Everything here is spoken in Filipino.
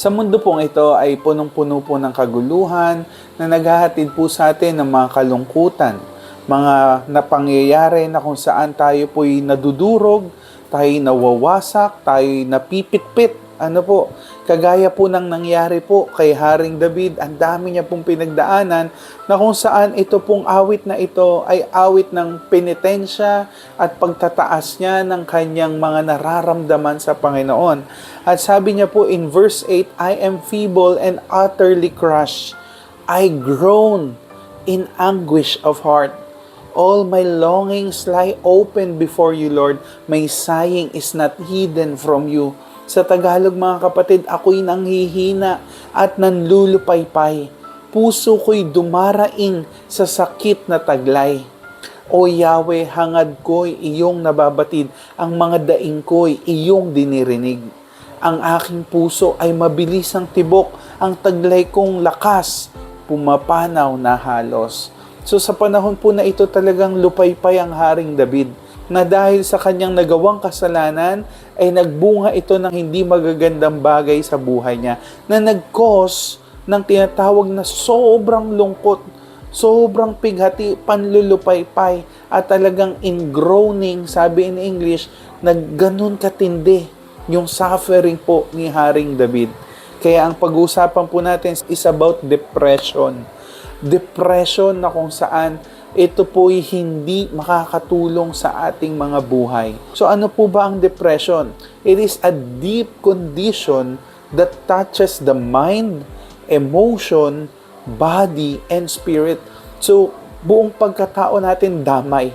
Sa mundo pong ito ay punong-puno po ng kaguluhan na naghahatid po sa atin ng mga kalungkutan, mga napangyayari na kung saan tayo po'y nadudurog, tayo nawawasak, tayo napipitpit. Ano po, kagaya po ng nangyari po kay Haring David, ang dami niya pong pinagdaanan na kung saan ito pong awit na ito ay awit ng penitensya at pagtataas niya ng kanyang mga nararamdaman sa Panginoon. At sabi niya po in verse 8, I am feeble and utterly crushed. I groan in anguish of heart. All my longings lie open before you, Lord. My sighing is not hidden from you. Sa Tagalog, mga kapatid, ako'y nanghihina at nanlulupaypay. Puso ko'y dumaraing sa sakit na taglay. O Yahweh, hangad ko'y iyong nababatid, ang mga daing ko'y iyong dinirinig. Ang aking puso ay mabilis ang tibok, ang taglay kong lakas, pumapanaw na halos. So sa panahon po na ito talagang lupaypay ang Haring David na dahil sa kanyang nagawang kasalanan ay nagbunga ito ng hindi magagandang bagay sa buhay niya na nag-cause ng tinatawag na sobrang lungkot, sobrang pighati, panlulupaypay at talagang in groaning, sabi in English, na ganun katindi yung suffering po ni Haring David. Kaya ang pag-uusapan po natin is about depression. Depression na kung saan ito po'y hindi makakatulong sa ating mga buhay. So ano po ba ang depression? It is a deep condition that touches the mind, emotion, body, and spirit. So buong pagkatao natin damay.